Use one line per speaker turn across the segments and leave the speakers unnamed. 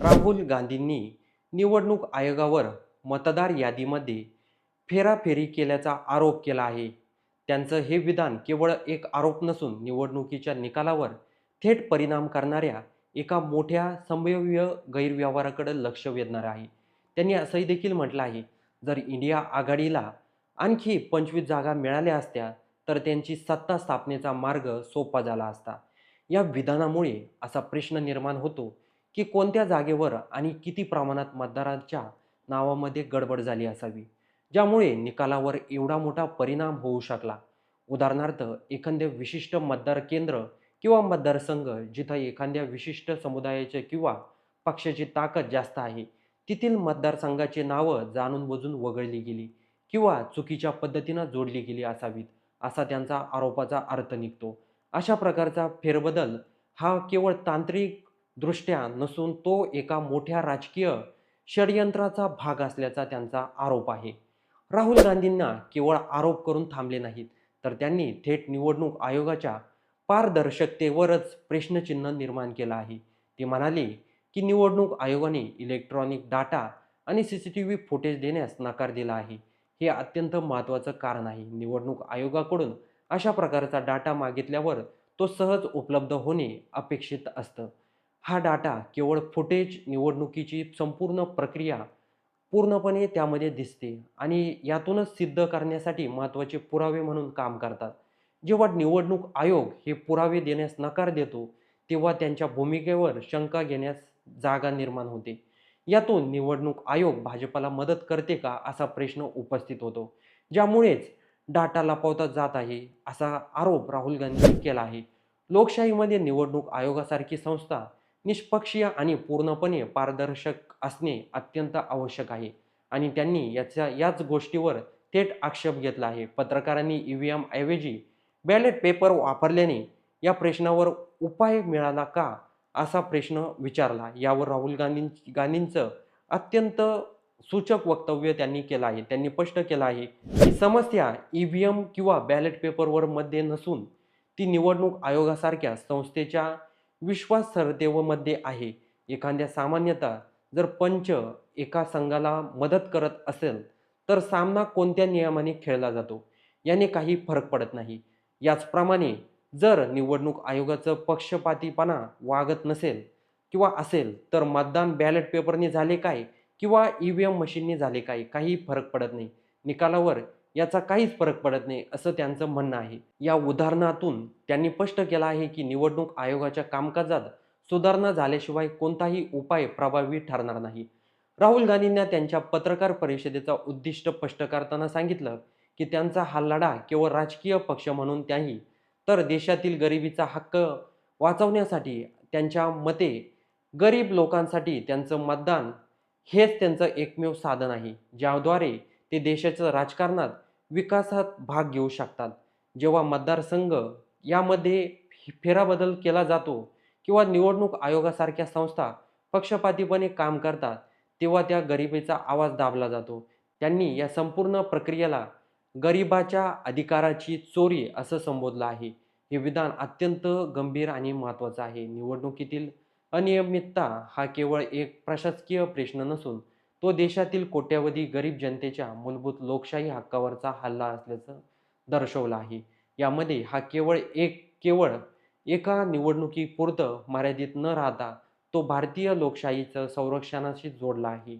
राहुल गांधींनी निवडणूक आयोगावर मतदार यादीमध्ये फेराफेरी केल्याचा आरोप केला आहे. त्यांचं हे विधान केवळ एक आरोप नसून निवडणुकीच्या निकालावर थेट परिणाम करणाऱ्या एका मोठ्या संभाव्य गैरव्यवहाराकडे लक्ष वेधणार आहे. त्यांनी असंही देखील म्हटलं आहे जर इंडिया आघाडीला आणखी पंचवीस जागा मिळाल्या असत्या तर त्यांची सत्ता स्थापनेचा मार्ग सोपा झाला असता. या विधानामुळे असा प्रश्न निर्माण होतो की कोणत्या जागेवर आणि किती प्रमाणात मतदारांच्या नावामध्ये गडबड झाली असावी? ज्यामुळे निकालावर एवढा मोठा परिणाम होऊ शकला. उदाहरणार्थ एखादे विशिष्ट मतदार केंद्र किंवा मतदारसंघ जिथं एखाद्या विशिष्ट समुदायाचे किंवा पक्षाची ताकद जास्त आहे तेथील मतदारसंघाची नावं जाणून बुजून वगळली गेली किंवा चुकीच्या पद्धतीनं जोडली गेली असावीत असा त्यांचा आरोपाचा अर्थ निघतो. अशा प्रकारचा फेरबदल हा केवळ तांत्रिक दृष्ट्या नसून तो एका मोठ्या राजकीय षडयंत्राचा भाग असल्याचा त्यांचा आरोप आहे. राहुल गांधींना केवळ आरोप करून थांबले नाहीत तर त्यांनी थेट निवडणूक आयोगाच्या पारदर्शकतेवरच प्रश्नचिन्ह निर्माण केलं आहे. ते म्हणाले की निवडणूक आयोगाने इलेक्ट्रॉनिक डाटा आणि C C T V footage देण्यास नकार दिला आहे. हे अत्यंत महत्त्वाचं कारण आहे. निवडणूक आयोगाकडून अशा प्रकारचा डाटा मागितल्यावर तो सहज उपलब्ध होणे अपेक्षित असतं. हा डाटा केवळ फुटेज निवडणुकीची संपूर्ण प्रक्रिया पूर्णपणे त्यामध्ये दिसते आणि यातूनच सिद्ध करण्यासाठी महत्त्वाचे पुरावे म्हणून काम करतात. जेव्हा निवडणूक आयोग हे पुरावे देण्यास नकार देतो तेव्हा त्यांच्या भूमिकेवर शंका घेण्यास जागा निर्माण होते. यातून निवडणूक आयोग भाजपाला मदत करते का असा प्रश्न उपस्थित होतो. ज्यामुळेच डाटा लपवता जात आहे असा आरोप राहुल गांधींनी केला आहे. लोकशाहीमध्ये निवडणूक आयोगासारखी संस्था निष्पक्षीय आणि पूर्णपणे पारदर्शक असणे अत्यंत आवश्यक आहे. आणि त्यांनी याच्या याच गोष्टीवर थेट आक्षेप घेतला आहे. पत्रकारांनी ई व्ही एम ऐवजी बॅलेट पेपर वापरल्याने या प्रश्नावर उपाय मिळाला का असा प्रश्न विचारला. यावर राहुल गांधी गांधींचं अत्यंत सूचक वक्तव्य त्यांनी केलं आहे. त्यांनी स्पष्ट केलं आहे की समस्या ई व्ही एम किंवा बॅलेट पेपरवर मध्ये नसून ती निवडणूक आयोगासारख्या संस्थेच्या विश्वासार्हतेमध्ये आहे. एखाद्या सामान्यतः जर पंच एका संघाला मदत करत असेल तर सामना कोणत्या नियमाने खेळला जातो? याने काही फरक पडत नाही. याचप्रमाणे जर निवडणूक आयोगाचं पक्षपातीपणा वागत नसेल किंवा असेल तर मतदान बॅलेट पेपरने झाले काय किंवा ई व्ही एम मशीनने झाले काय काही फरक पडत नाही. निकालावर याचा काहीच फरक पडत नाही असं त्यांचं म्हणणं आहे. या उदाहरणातून त्यांनी स्पष्ट केलं आहे की निवडणूक आयोगाच्या कामकाजात सुधारणा झाल्याशिवाय कोणताही उपाय प्रभावी ठरणार नाही. राहुल गांधींना त्यांच्या पत्रकार परिषदेचा उद्दिष्ट स्पष्ट करताना सांगितलं की त्यांचा हा लढा केवळ राजकीय पक्ष म्हणून त्याही तर देशातील गरिबीचा हक्क वाचवण्यासाठी त्यांच्या मते गरीब लोकांसाठी त्यांचं मतदान हेच त्यांचं एकमेव साधन आहे ज्याद्वारे ते देशाच्या राजकारणात विकासात भाग घेऊ शकतात. जेव्हा मतदारसंघ यामध्ये फेराबदल केला जातो किंवा निवडणूक आयोगासारख्या संस्था पक्षपातीपणे काम करतात तेव्हा त्या गरिबीचा आवाज दाबला जातो. त्यांनी या संपूर्ण प्रक्रियेला गरिबाच्या अधिकाराची चोरी असं संबोधलं आहे. हे विधान अत्यंत गंभीर आणि महत्त्वाचं आहे. निवडणुकीतील अनियमितता हा केवळ एक प्रशासकीय प्रश्न नसून तो देशातील कोट्यावधी गरीब जनतेच्या मूलभूत लोकशाही हक्कावरचा हल्ला असल्याचं दर्शवलं आहे यामध्ये हा केवळ एक केवळ एका निवडणुकीपुरतं मर्यादित न राहता तो भारतीय लोकशाहीचं संरक्षणाशी जोडला आहे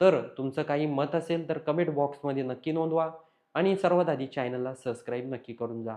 तर तुमचं काही मत असेल तर कमेंट बॉक्समध्ये नक्की नोंदवा आणि सर्वात आधी चॅनलला सबस्क्राईब नक्की करून जा.